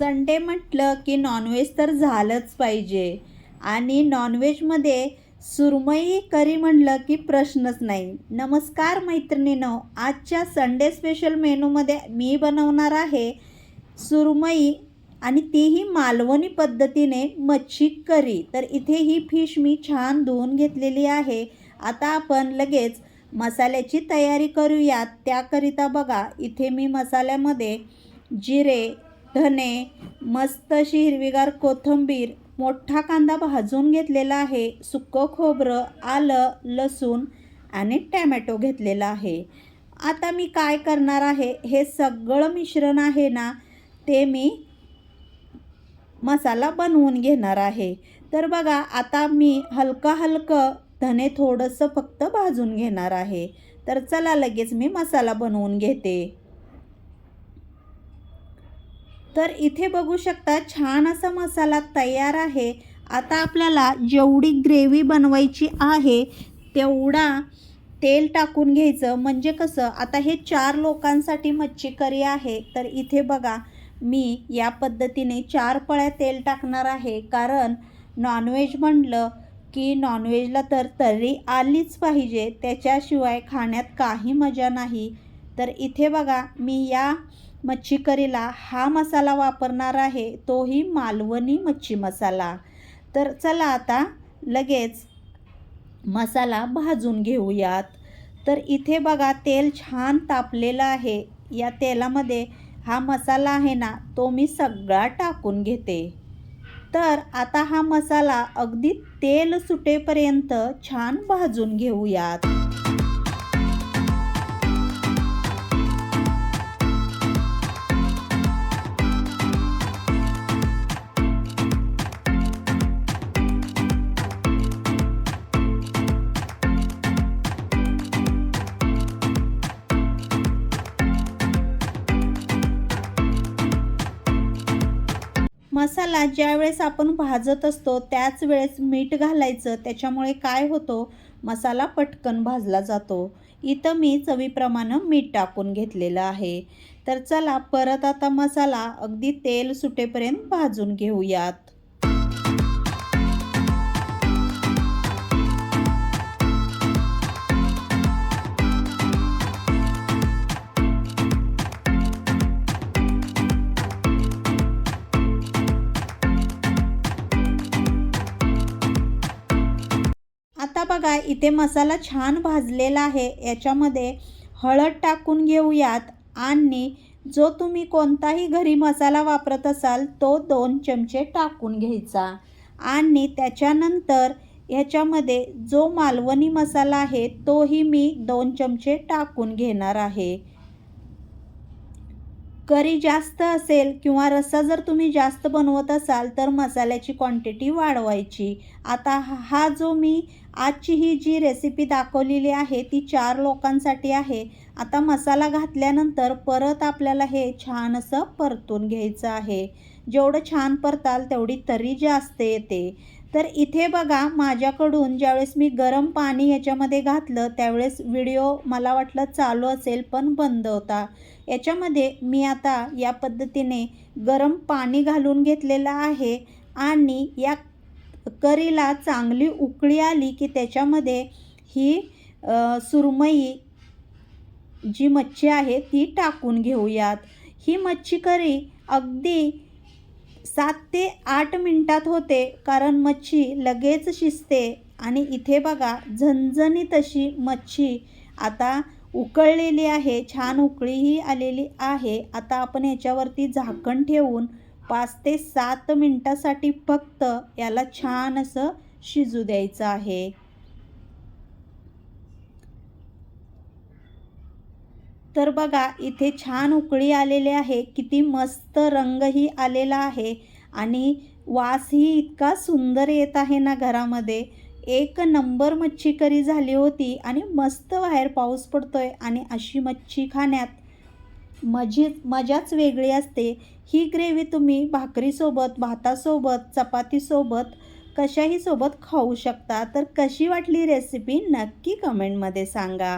Sunday म्हटलं की non veg तर झालंच पाहिजे. आणि नॉनव्हेजमध्ये सुरमई करी म्हणलं की प्रश्नच नाही. नमस्कार मैत्रिणीनो आजच्या संडे स्पेशल मेनूमध्ये मी बनवणार आहे सुरमई आणि तीही मालवणी पद्धतीने मच्छी करी. तर इथे ही फिश मी छान धुवून घेतलेली आहे. आता आपण लगेच मसाल्याची तयारी करूयात. त्याकरिता बघा इथे मी मसाल्यामध्ये जिरे धने मस्त अशी हिरवीगार कोथिंबीर मोठा कांदा भाजून घेतलेला आहे सुकं खोबरं आलं लसूण आणि टॅमॅटो घेतलेला आहे. आता मी काय करणार आहे? हे सगळं मिश्रण आहे ना ते मी मसाला बनवून घेणार आहे. तर बघा आता मी हलकं हलकं धने थोडंसं फक्त भाजून घेणार आहे. तर चला लगेच मी मसाला बनवून घेते. तर इथे बघू शकता छान असा मसाला तयार आहे. आता आपल्याला जेवढी ग्रेव्ही बनवायची आहे तेवढा तेल टाकून घ्यायचं. म्हणजे कसं आता हे चार लोकांसाठी मच्छी करी आहे. तर इथे बघा मी या पद्धतीने चार पळ्या तेल टाकणार आहे. कारण नॉनव्हेज म्हणलं की नॉनव्हेजला तर तर्री आलीच पाहिजे. त्याच्याशिवाय खाण्यात काही मजा नाही. तर इथे बघा मी या मच्छी करीला हा मसाला वापरणार आहे तोही मालवणी मच्छी मसाला. तर चला आता लगेच मसाला भाजून घेऊयात. तर इथे बघा तेल छान तापलेलं आहे. या तेलामध्ये हा मसाला आहे ना तो मी सगळा टाकून घेते. तर आता हा मसाला अगदी तेल सुटेपर्यंत छान भाजून घेऊयात. मसाला ज्यावेळेस आपण भाजत असतो त्याच वेळेस मीठ घालायचं. त्याच्यामुळे काय होतो? मसाला पटकन भाजला जातो. इथं मी चवीप्रमाणे मीठ टाकून घेतलेलं आहे. तर चला परत आता मसाला अगदी तेल सुटेपर्यंत भाजून घेऊयात. बघा इथे मसाला छान भाजलेला आहे. याच्यामध्ये हळद टाकून घेऊयात आणि जो तुम्ही कोणताही घरी मसाला वापरत असाल तो दोन चमचे टाकून घ्यायचा. आणि त्याच्यानंतर ह्याच्यामध्ये जो मालवणी मसाला आहे तोही मी दोन चमचे टाकून घेणार आहे. करी जास्त असेल किंवा रस्सा जर तुम्ही जास्त बनवत असाल तर मसाल्याची क्वांटिटी वाढवायची. आता हा जो मी आजची ही जी रेसिपी दाखवलेली आहे ती चार लोकांसाठी आहे. आता मसाला घातल्यानंतर परत आपल्याला हे छान असं परतून घ्यायचं आहे. जेवढं छान परताल तेवढी तरी जास्त येते तर इथे बघा माझ्याकडून ज्यावेळेस मी गरम पाणी याच्यामध्ये घातलं त्यावेळेस व्हिडिओ मला वाटलं चालू असेल पण बंद होता. याच्यामध्ये मी आता या पद्धतीने गरम पाणी घालून घेतलेलं आहे आणि या करीला चांगली उकळी आली की त्याच्यामध्ये ही सुरमई जी मच्छी आहे ती टाकून घेऊयात. ही मच्छी करी अगदी सात ते आठ मिनटात होते कारण मच्छी लगेच शिजते. आणि इथे बघा झणझणी तशी मच्छी आता उकळलेली आहे छान उकळीही आलेली आहे. आता आपण याच्यावरती झाकण ठेवून पाच ते सात मिनटासाठी फक्त याला छान असं शिजू द्यायचं आहे. तर बघा इथे छान उकळी आलेली आहे किती मस्त रंगही आलेला आहे आणि वासही इतका सुंदर येत आहे ना घरामध्ये. एक नंबर मच्छी करी झाली होती आणि मस्त बाहेर पाऊस पडतोय आणि अशी मच्छी खाण्यात मजी मजाच वेगळी असते. ही ग्रेव्ही तुम्ही भाकरीसोबत भातासोबत चपातीसोबत कशाही सोबत खाऊ शकता. तर कशी वाटली रेसिपी नक्की कमेंटमध्ये सांगा.